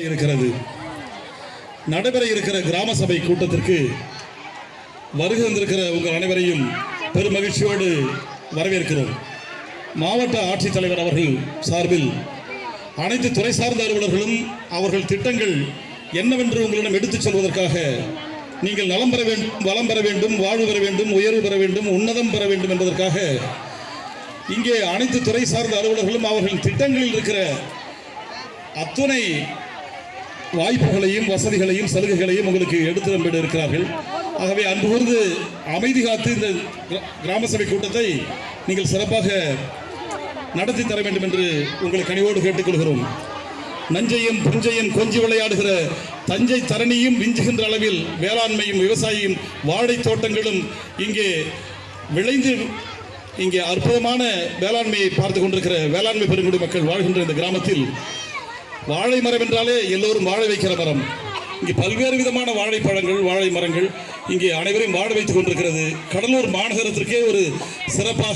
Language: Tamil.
இருக்கிறது. நடைபெற இருக்கிற கிராம சபை கூட்டத்திற்கு வருகை வந்திருக்கிற உங்கள் அனைவரையும் பெரும் மகிழ்ச்சியோடு வரவேற்கிறோம். மாவட்ட ஆட்சித்தலைவர் அவர்கள் சார்பில் அனைத்து துறை சார்ந்த அலுவலர்களும் அவர்கள் திட்டங்கள் என்னவென்று உங்களிடம் எடுத்துச் சொல்வதற்காக நீங்கள் நலம் பெற வேண்டும் வளம் பெற வேண்டும் வாழ்வு பெற வேண்டும் உயர்வு பெற வேண்டும் உன்னதம் பெற வேண்டும் என்பதற்காக இங்கே அனைத்து துறை சார்ந்த அலுவலர்களும் அவர்களின் திட்டங்களில் இருக்கிற அத்துணை வாய்ப்புகளையும் வசதிகளையும் சலுகைகளையும் உங்களுக்கு எடுத்து நம்பிட இருக்கிறார்கள். ஆகவே அன்பு கூர்ந்து அமைதி காத்து இந்த கிரா- கிராம சபை கூட்டத்தை நீங்கள் சிறப்பாக நடத்தி தர வேண்டும் என்று உங்களை கனிவோடு கேட்டுக்கொள்கிறோம். நஞ்சையும் புஞ்சையும் கொஞ்சி விளையாடுகிற தஞ்சை தரணியும் விஞ்சுகின்ற அளவில் வேளாண்மையும் விவசாயியும் வாழை தோட்டங்களும் இங்கே விளைந்து இங்கே அற்புதமான வேளாண்மையை பார்த்து கொண்டிருக்கிற வேளாண்மை பெருங்குடி மக்கள் வாழ்கின்ற இந்த கிராமத்தில் வாழை மரம் என்றாலே எல்லோரும் வாழை வைக்கிற மரம். இங்கே பல்வேறு விதமான வாழைப்பழங்கள் வாழை மரங்கள் இங்கே அனைவரையும் வாழ வைத்துக் கொண்டிருக்கிறது. கடலூர் மாநகரத்திற்கே ஒரு சிறப்பாக